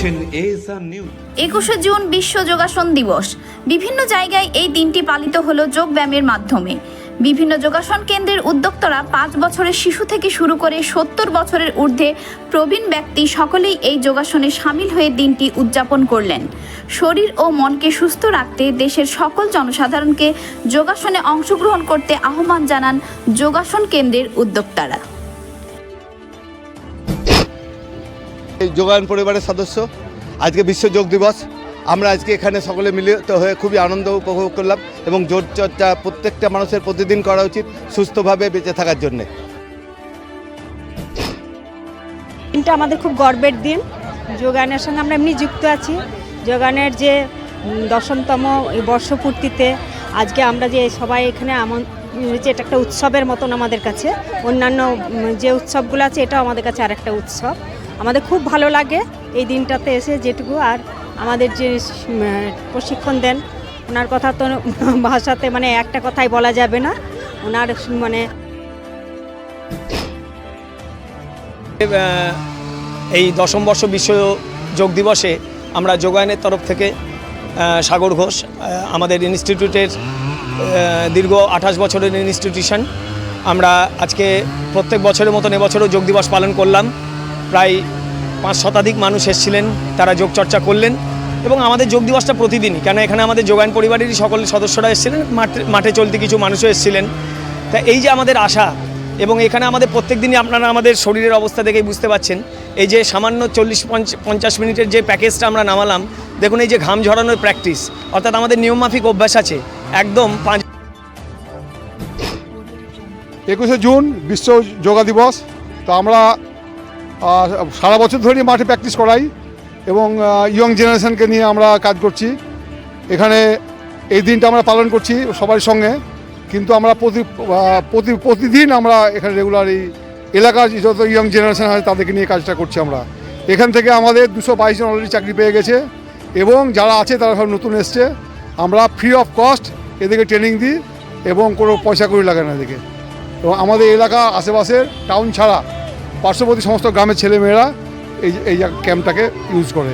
দেখছেন নিউজ। একুশে জুন বিশ্ব যোগাসন দিবস। বিভিন্ন জায়গায় এই দিনটি পালিত হলো যোগব্যায়ামের মাধ্যমে। বিভিন্ন যোগাসন কেন্দ্রের উদ্যোক্তারা পাঁচ বছরের শিশু থেকে শুরু করে সত্তর বছরের ঊর্ধ্বে প্রবীণ ব্যক্তি সকলেই এই যোগাসনে সামিল হয়ে দিনটি উদযাপন করলেন। শরীর ও মনকে সুস্থ রাখতে দেশের সকল জনসাধারণকে যোগাসনে অংশগ্রহণ করতে আহ্বান জানান যোগাসন কেন্দ্রের উদ্যোক্তারা। এই যোগায়ন পরিবারের সদস্য। আজকে বিশ্ব যোগ দিবস। আমরা আজকে এখানে সকলে মিলিত হয়ে খুবই আনন্দ উপভোগ করলাম এবং যোগ চর্চা প্রত্যেকটা মানুষের প্রতিদিন করা উচিত সুস্থভাবে বেঁচে থাকার জন্যে। দিনটা আমাদের খুব গর্বের দিন। যোগায়নের সঙ্গে আমরা এমনি যুক্ত আছি। যোগানের যে দশমতম বর্ষপূর্তিতে আজকে আমরা যে সবাই এখানে যে এটা একটা উৎসবের মতন আমাদের কাছে। অন্যান্য যে উৎসবগুলো আছে, এটাও আমাদের কাছে আর একটা উৎসব। আমাদের খুব ভালো লাগে এই দিনটাতে এসে যেটুকু, আর আমাদের যে প্রশিক্ষণ দেন, ওনার কথা তো ভাষাতে মানে একটা কথাই বলা যাবে না। ওনার মানে এই দশম বর্ষ বিশ্ব যোগ দিবসে আমরা যোগায়নের তরফ থেকে সাগর ঘোষ আমাদের ইনস্টিটিউটের দীর্ঘ আঠাশ বছরের ইনস্টিটিউশন আমরা আজকে প্রত্যেক বছরের মতন এবছরও যোগ দিবস পালন করলাম। প্রায় পাঁচ শতাধিক মানুষ এসেছিলেন, তারা যোগ চর্চা করলেন এবং আমাদের যোগ দিবসটা প্রতিদিনই। কেন এখানে আমাদের যোগায়ন পরিবারেরই সকল সদস্যরা এসেছিলেন, মাঠে চলতে কিছু মানুষও এসেছিলেন। তা এই যে আমাদের আশা এবং এখানে আমাদের প্রত্যেক দিনই আপনারা আমাদের শরীরের অবস্থা দেখেই বুঝতে পাচ্ছেন। এই যে সামান্য চল্লিশ পঞ্চাশ মিনিটের যে প্যাকেজটা আমরা নামালাম, দেখুন এই যে ঘাম ঝরানোর প্র্যাকটিস অর্থাৎ আমাদের নিয়মমাফিক অভ্যাস আছে। একদম পাঁচ একুশে জুন বিশ্ব যোগা দিবস। তো আমরা সারা বছর ধরে মাঠে প্র্যাকটিস করাই এবং ইয়ং জেনারেশনকে নিয়ে আমরা কাজ করছি। এখানে এই দিনটা আমরা পালন করছি সবার সঙ্গে। কিন্তু আমরা প্রতি প্রতি, প্রতিদিন আমরা এখানে রেগুলার এই এলাকার যত ইয়ং জেনারেশন আছে তাদেরকে নিয়ে কাজটা করছি আমরা। এখান থেকে আমাদের দুশো বাইশ জন অলরেডি চাকরি পেয়ে গেছে এবং যারা আছে তারা সব নতুন এসছে। আমরা ফ্রি অফ কস্ট এদেরকে ট্রেনিং দিই এবং কোনো পয়সা করি লাগে না এদিকে। এবং আমাদের এলাকা আশেপাশের টাউন ছাড়া পার্শ্ববর্তী সমস্ত গ্রামের ছেলেমেয়েরা এই এই ক্যাম্পটাকে ইউজ করে।